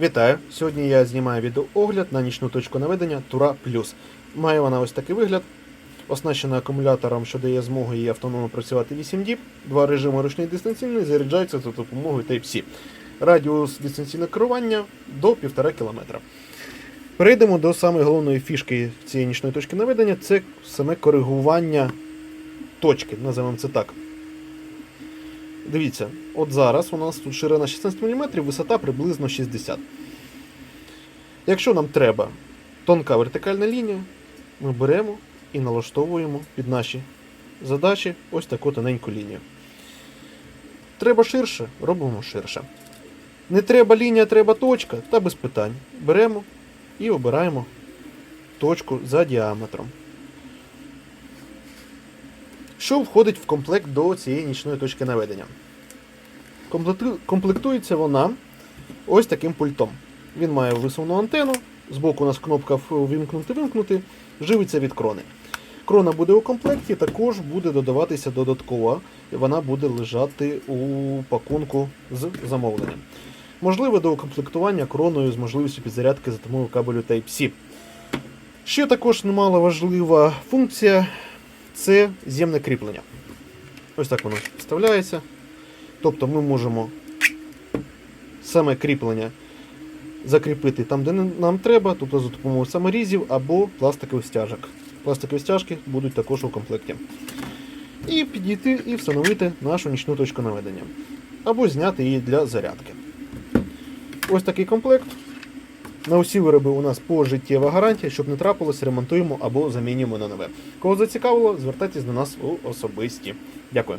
Вітаю! Сьогодні я знімаю відеоогляд на нічну точку наведення Тура Плюс. Має вона ось такий вигляд. Оснащена акумулятором, що дає змогу їй автономно працювати 8 діб. Два режими ручний і дистанційний заряджаються за допомогою Type-C. Радіус дистанційного керування до 1,5 км. Перейдемо до самої головної фішки цієї нічної точки наведення це саме коригування точки, називаємо це так. Дивіться, от зараз у нас тут ширина 16 мм, висота приблизно 60 Якщо нам треба тонка вертикальна лінія, ми беремо і налаштовуємо під наші задачі ось таку тоненьку лінію. Треба ширше, робимо ширше. Не треба лінія, треба точка, та без питань. Беремо і обираємо точку за діаметром. Що входить в комплект до цієї нічної точки наведення? Комплектується вона ось таким пультом. Він має висувну антенну, збоку у нас кнопка вимкнути-вимкнути, живиться від крони. Крона буде у комплекті, також буде додаватися додаткова, і вона буде лежати у пакунку з замовленням. Можливе до укомплектування кроною з можливістю підзарядки за допомогою кабелю Type-C. Ще також немало важлива функція це з'ємне кріплення. Ось так воно вставляється. Тобто ми можемо саме кріплення закріпити там, де нам треба, тобто за допомогою саморізів або пластикових стяжок. Пластикові стяжки будуть також у комплекті. І підійти і встановити нашу нічну точку наведення. Або зняти її для зарядки. Ось такий комплект. На усі вироби у нас пожиттєва гарантія, щоб не трапилось, ремонтуємо або замінюємо на нове. Кого зацікавило, звертайтесь до нас у особисті. Дякую.